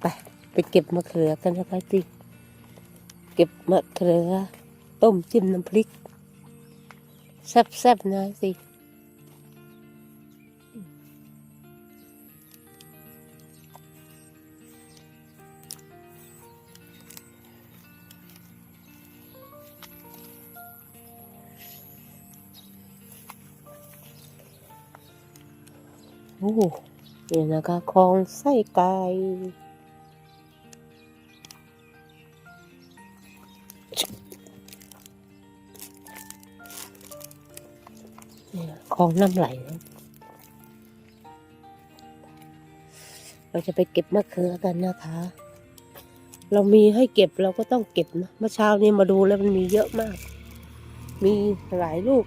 ไปไปเก็บมะเขือกันนะคะจิเก็บมะเขือ ต้มจิ้มน้ำพริก แซ่บๆนะสิโอ้นี่นะคะคลองไส้ไก่ คลองน้ำไหล เราจะไปเก็บมะเขือกันนะคะ เรามีให้เก็บเราก็ต้องเก็บนะเมื่อเช้านี้มาดูแล้วมันมีเยอะมาก มีหลายลูก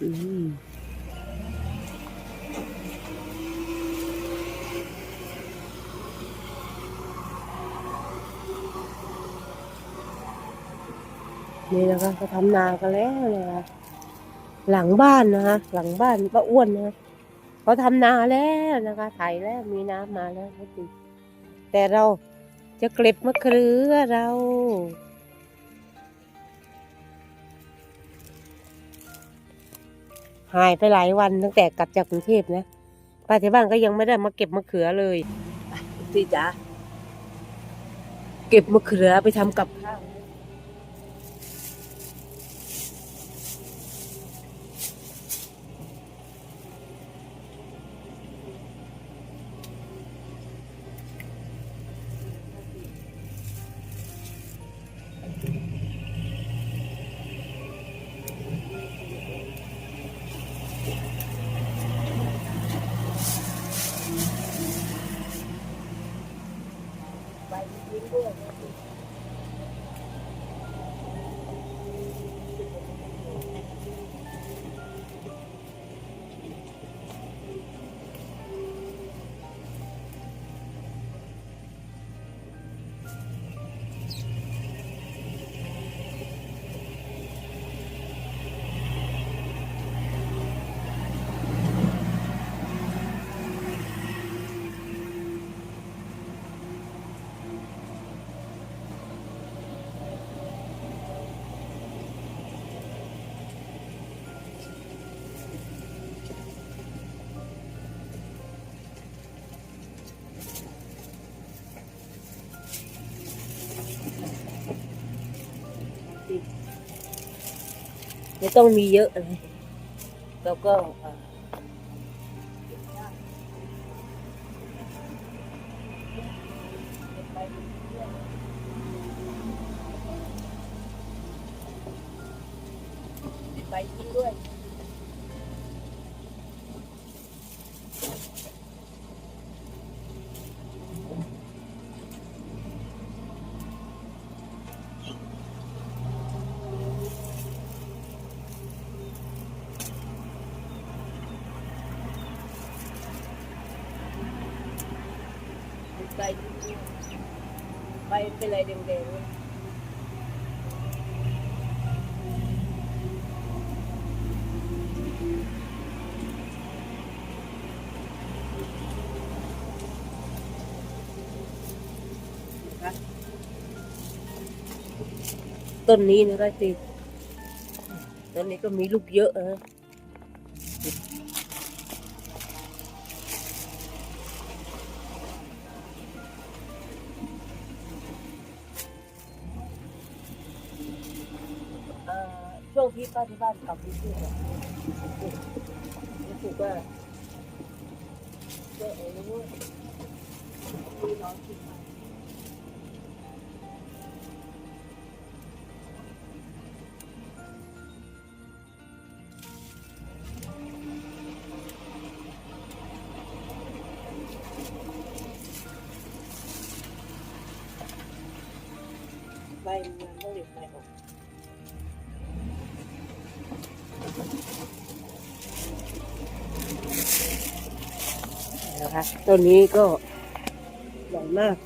อืม นี่นะคะเขาทำนากันแล้วนะคะหลังบ้านนะคะหลังบ้านป้าอ้วนนะเขาทำนาแล้วนะคะไถแล้วมีน้ำมาแล้วก็ดีแต่เราจะเก็บมะเขือเราหายไปหลายวันตั้งแต่กลับจากกรุงเทพนะป้าที่บ้านก็ยังไม่ได้มาเก็บมะเขือเลยสิจ๋าเก็บมะเขือไปทำกับข้าว ต้องมีเยอะเลยแล้วก็เอ่อไปกินด้วย ไปไปเป็นอะไรแดงๆนต้นนี้นะคะจีต้นนี้ก็มีลูกเยอะนะ อช่วงที่ป้าที่บ้านกับที่ชื่อเนี่ยรู้สึกว่าเจ๊เอ๋รู้ว่ามีน้องกินมาใบมันต้องเด็ดใบออก ต้นนี้ก็หล่มาก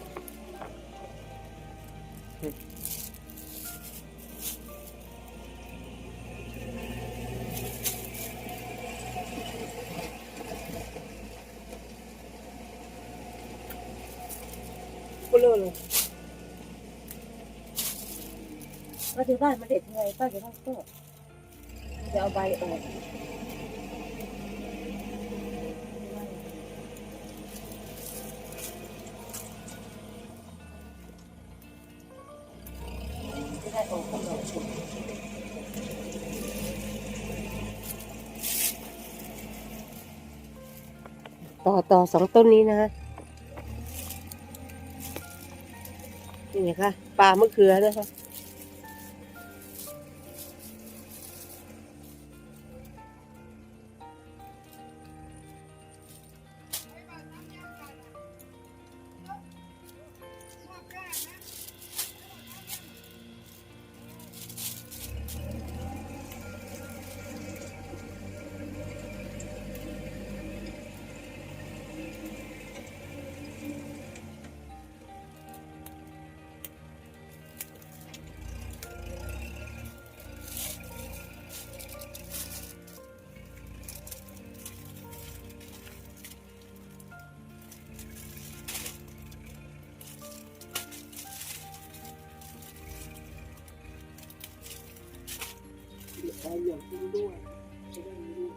กุโลเลยก็ถือว่ามันเด็ดยังไงป้าจะต้องโต จะเอาใบออกจะได้ออกกำลังชุดต่อต่อสองต้นนี้นะนี่ไงคะปลามะเขือนะคะ ใบเหลืองทิ้งด้วยจะได้ไม่รู้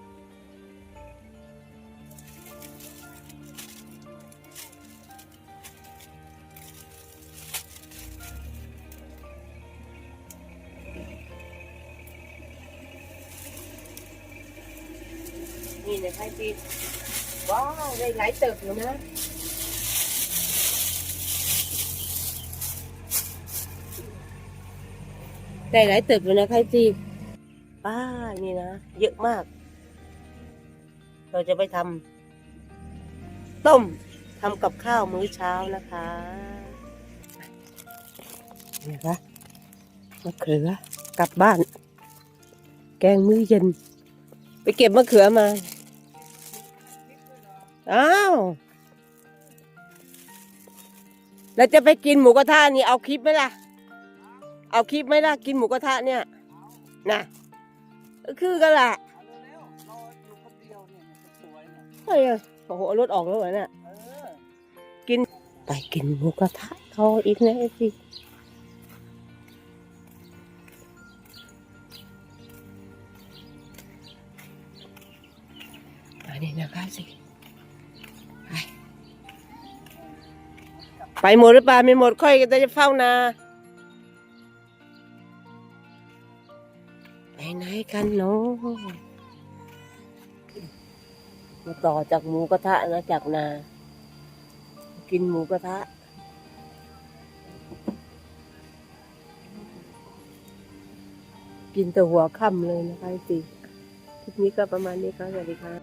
นี่นะไข่ ป้าวได้หลายเติบอยู่นะได้หลายเติบอยู่นะไข่จีบป้านี่นะ เยอะมาก เราจะไปทำต้มทำกับข้าวมื้อเช้านะคะนี่คะมะเขือกลับบ้าน แกงมื้อเย็น ไปเก็บมะเขือมา อ้าวแล้วจะไปกินหมูกระทะนี่เอาคลิปไหมล่ะ เอาคลิปไหมล่ะ กินหมูกระทะเนี่ย นะ คือกันล่ะเอาเร็วๆรออยู่คนเดียวเนี่ยมันสวยเนี่ยเฮ้ยโอ้โหเอารถออกแล้วเหรอเนี่ย เออ ไปกินหมูกระทะเขาอีกนะไอ้สิอันนี้นะคะสิ ไป ไปหมดหรือเปล่าไม่หมดค่อยก็จะเฝ้านา กันเนาะมาต่อจากหมูกระทะนะจากนา กินหมูกระทะกินแต่หัวค่ำเลยนะคะสิคลิปนี้ก็ประมาณนี้ค่ะสวัสดีค่ะ